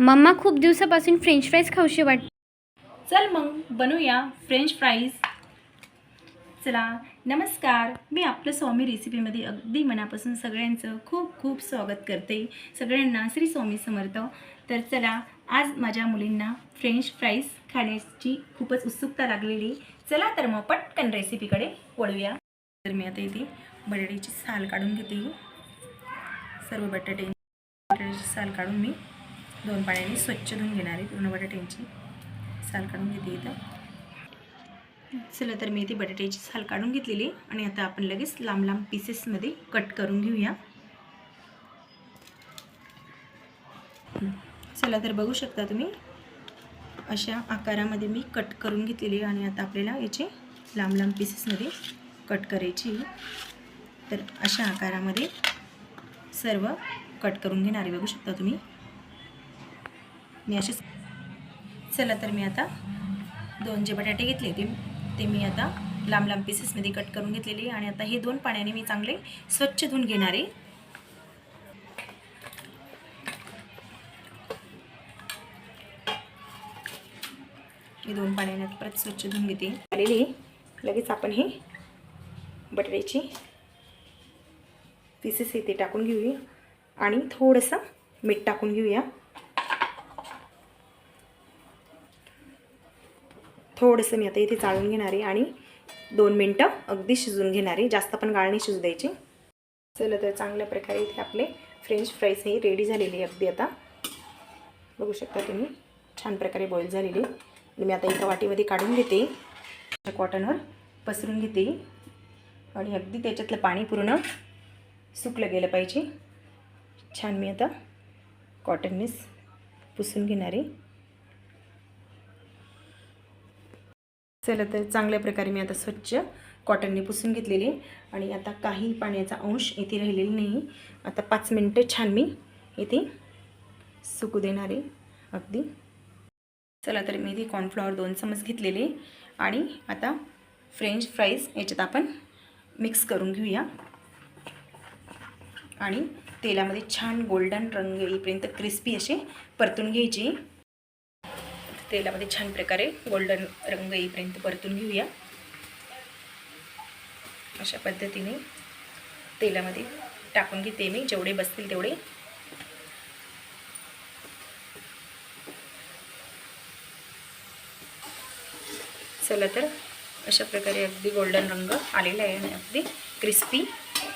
Mamma खूप दिवसापासून French fries खाऊशी वाट चल मग बनवूया फ्रेंच फ्राईज चला नमस्कार. मी आपलं स्वामी रेसिपीमध्ये अगदी मनापासून सगळ्यांचं खूप खूप स्वागत करते. सगळ्यांना श्री स्वामी समर्थ. तर चला आज माझ्या मुलींना फ्रेंच फ्राईज खाण्याची खूपच उत्सुकता लागलेली. चला तर मग पटकन रेसिपीकडे वळूया. तर मी आता इथे बटाट्याची साल काढून घेते. सर्व बटाटे बटाट्याची साल काढून मी दोन पाण्याने स्वच्छ धुवून घेणार आहे. पूर्ण बटाट्यांची साल काढून घेते इथं. चला तर मी इथे बटाट्याची साल काढून घेतलेली आणि आता आपण लगेच लांब लांब पीसेसमध्ये कट करून घेऊया. चला तर बघू शकता तुम्ही अशा आकारामध्ये मी कट करून घेतलेली आणि आता आपल्याला याचे लांब लांब पीसेसमध्ये कट करायची आहे. तर अशा आकारामध्ये सर्व कट करून घेणारे बघू शकता तुम्ही. मी असेच चला तर मी आता दोन जे बटाटे घेतले ते ते मी आता लांब लांब पीसेसमध्ये कट करून घेतलेले आणि आता हे दोन पाण्याने मी चांगले स्वच्छ धुवून घेणार आहे. हे दोन पाण्याने परत स्वच्छ धुवून घेते. आलेली लगेच आपण हे बटाट्याची पीसेस येते टाकून घेऊया आणि थोडंसं मीठ टाकून घेऊया. थोडंसं मी आता इथे चाळून घेणार आहे आणि दोन मिनटं अगदी शिजून घेणार. आहे जास्त पण गाळणी शिजू द्यायची. चला तर चांगल्या प्रकारे इथे आपले फ्रेंच फ्राईज हे रेडी झालेले आहे अगदी आता. बघू शकता तुम्ही छान प्रकारे बॉईल झालेले. आणि मी आता एका वाटीमध्ये काढून घेते. कॉटनवर पसरून घेते. आणि अगदी त्याच्यातलं पाणी पूर्ण सुकलं गेलं पाहिजे. छान मी आता कॉटननेच पुसून घेणार. आहे चला तर चांगल्या प्रकारे मी आता स्वच्छ कॉटनने पुसून घेतलेले आणि आता काही पाण्याचा अंश इथे राहिलेला नाही. आता पाच मिनटं छान मी इथे सुकू देणारे अगदी. चला तर मी इथे कॉर्नफ्लॉवर दोन चमच घेतलेले आणि आता फ्रेंच फ्राईज याच्यात आपण मिक्स करून घेऊया. आणि तेलामध्ये छान गोल्डन रंग येईपर्यंत क्रिस्पी असे परतून घ्यायचे. तेलामध्ये छान प्रकारे गोल्डन रंग येईपर्यंत परतून घेऊया. अशा पद्धतीने तेलामध्ये टाकून घेते मी जेवढे बसतील तेवढे. चला तर अशा प्रकारे अगदी गोल्डन रंग आलेला आहे आणि अगदी क्रिस्पी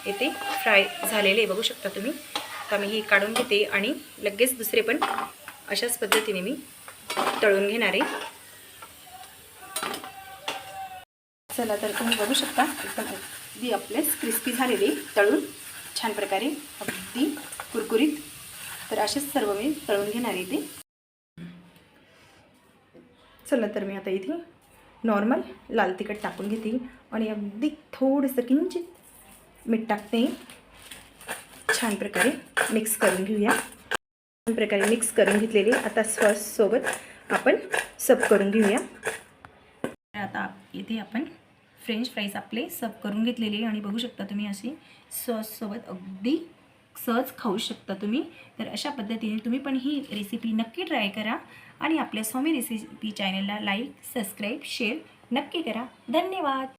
येथे फ्राय झालेले आहे बघू शकता तुम्ही. आता मी हे काढून घेते आणि लगेच दुसरे पण अशाच पद्धतीने मी तळून घेणार आहे. चला तर तुम्ही बघू शकता एकदम अगदी आपलेच क्रिस्पी झालेले तळून. छान प्रकारे अगदी कुरकुरीत. तर असेच सर्व मी तळून घेणार आहे ते चला तर मी आता इथे नॉर्मल लाल तिखट टाकून घेते आणि अगदी थोडंसं किंचित मीठ टाकते. छान प्रकारे मिक्स करून घेऊया. प्रकारे मिक्स करून घेतलेली. आता सॉससोबत आपण सब करून घेऊया. आता इथे आपण फ्रेंच फ्राईज आपले सब करून घेतलेले आणि बघू शकता तुम्ही अशी सॉससोबत अगदी सहज खाऊ शकता तुम्ही. तर अशा पद्धतीने तुम्ही पण ही रेसिपी नक्की ट्राय करा आणि आपल्या स्वामी रेसिपी चॅनलला लाईक सबस्क्राईब शेअर नक्की करा. धन्यवाद!